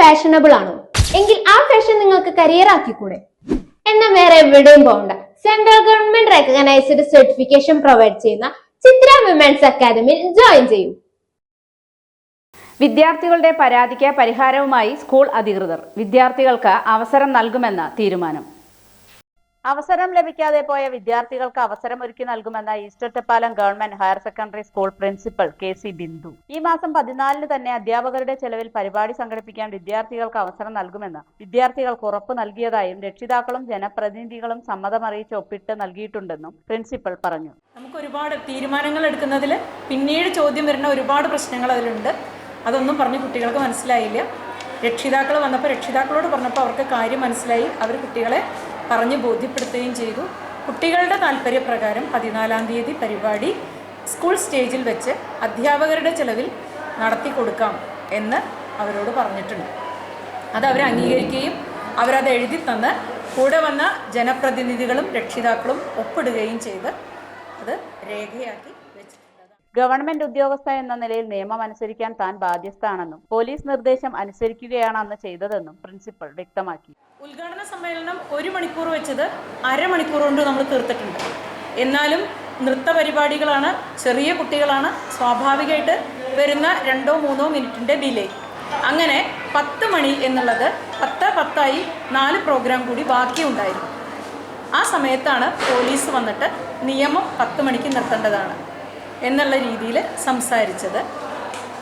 Fashionable ആണോ? എങ്കിൽ ആ ഫാഷൻ നിങ്ങൾക്ക് കരിയർ ആക്കിക്കൂടെ? എന്നാൽ വേറെ എവിടെയും പോകണ്ട. Central government recognised certification provide ചെയ്യുന്ന ചിത്ര വിമൻസ് അക്കാദമിയിൽ ജോയിൻ ചെയ്യൂ. വിദ്യാർത്ഥികളുടെ പരാതിക്ക് പരിഹാരവുമായി സ്കൂൾ അധികൃതർ. വിദ്യാർത്ഥികൾക്ക് അവസരം നൽകുമെന്ന തീരുമാനം. അവസരം ലഭിക്കാതെ പോയ വിദ്യാർത്ഥികൾക്ക് അവസരം ഒരുക്കി നൽകുമെന്ന East Ottapalam government higher secondary school principal K C Bindu. ഈ മാസം പതിനാലിന് തന്നെ അധ്യാപകരുടെ ചെലവിൽ പരിപാടി സംഘടിപ്പിക്കാൻ വിദ്യാർത്ഥികൾക്ക് അവസരം നൽകുമെന്ന് വിദ്യാർത്ഥികൾക്ക് ഉറപ്പ് നൽകിയതായും രക്ഷിതാക്കളും ജനപ്രതിനിധികളും സമ്മതമറിയിച്ച് ഒപ്പിട്ട് നൽകിയിട്ടുണ്ടെന്നും പ്രിൻസിപ്പൽ പറഞ്ഞു. നമുക്ക് ഒരുപാട് തീരുമാനങ്ങൾ എടുക്കുന്നതിൽ പിന്നീട് ചോദ്യം വരുന്ന ഒരുപാട് പ്രശ്നങ്ങൾ അതിലുണ്ട്. അതൊന്നും പറഞ്ഞ് കുട്ടികൾക്ക് മനസ്സിലായില്ല. രക്ഷിതാക്കൾ വന്നപ്പോൾ രക്ഷിതാക്കളോട് പറഞ്ഞപ്പോൾ അവർക്ക് കാര്യം മനസ്സിലായി. അവർ കുട്ടികളെ പറഞ്ഞ് ബോധ്യപ്പെടുത്തുകയും ചെയ്തു. കുട്ടികളുടെ താല്പര്യപ്രകാരം പതിനാലാം തീയതി പരിപാടി സ്കൂൾ സ്റ്റേജിൽ വെച്ച് അധ്യാപകരുടെ ചെലവിൽ നടത്തി കൊടുക്കാം എന്ന് അവരോട് പറഞ്ഞിട്ടുണ്ട്. അത് അവർ അംഗീകരിക്കുകയും അവരത് എഴുതി തന്ന് കൂടെ വന്ന ജനപ്രതിനിധികളും രക്ഷിതാക്കളും ഒപ്പിടുകയും ചെയ്ത് അത് രേഖയാക്കി ഗവൺമെന്റ് ഉദ്യോഗസ്ഥ എന്ന നിലയിൽ നിയമം അനുസരിക്കാൻ താൻ ബാധ്യസ്ഥാണെന്നും പോലീസ് നിർദ്ദേശം അനുസരിക്കുകയാണ് അന്ന് ചെയ്തതെന്നും പ്രിൻസിപ്പൽ വ്യക്തമാക്കി. ഉദ്ഘാടന സമ്മേളനം ഒരു മണിക്കൂർ വെച്ചത് അരമണിക്കൂർ കൊണ്ട് നമ്മൾ തീർത്തിട്ടുണ്ട്. എന്നാലും നൃത്ത പരിപാടികളാണ് ചെറിയ കുട്ടികളാണ് സ്വാഭാവികമായിട്ട് വരുന്ന രണ്ടോ മൂന്നോ മിനിറ്റിന്റെ ഡിലേ. അങ്ങനെ പത്ത് മണി എന്നുള്ളത് പത്ത് പത്തായി നാല് പ്രോഗ്രാം കൂടി ബാക്കിയുണ്ടായിരുന്നു. ആ സമയത്താണ് പോലീസ് വന്നിട്ട് നിയമം പത്ത് മണിക്ക് നിർത്തേണ്ടതാണ്. എന്നുള്ള രീതിയിൽ സംസാരിച്ചത്.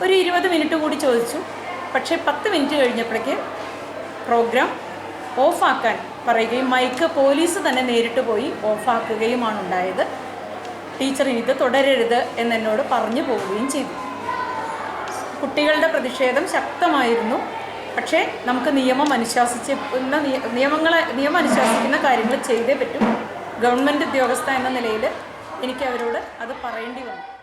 ഒരു ഇരുപത് മിനിറ്റ് കൂടി ചോദിച്ചു. പക്ഷേ പത്ത് മിനിറ്റ് കഴിഞ്ഞപ്പോഴേക്ക് പ്രോഗ്രാം ഓഫാക്കാൻ പറയുകയും മൈക്ക് പോലീസ് തന്നെ നേരിട്ട് പോയി ഓഫാക്കുകയുമാണ് ഉണ്ടായത്. ടീച്ചർ ഇത് തുടരരുത് എന്നെന്നോട് പറഞ്ഞു പോവുകയും ചെയ്തു. കുട്ടികളുടെ പ്രതിഷേധം ശക്തമായിരുന്നു. പക്ഷേ നമുക്ക് നിയമം അനുശാസിച്ച് നിയമങ്ങളെ നിയമം അനുശാസിക്കുന്ന കാര്യങ്ങൾ ചെയ്തേ പറ്റും. ഗവൺമെന്റ് ഉദ്യോഗസ്ഥ എന്ന നിലയിൽ എനിക്ക് അവരോട് അത് പറയേണ്ടി വന്നു.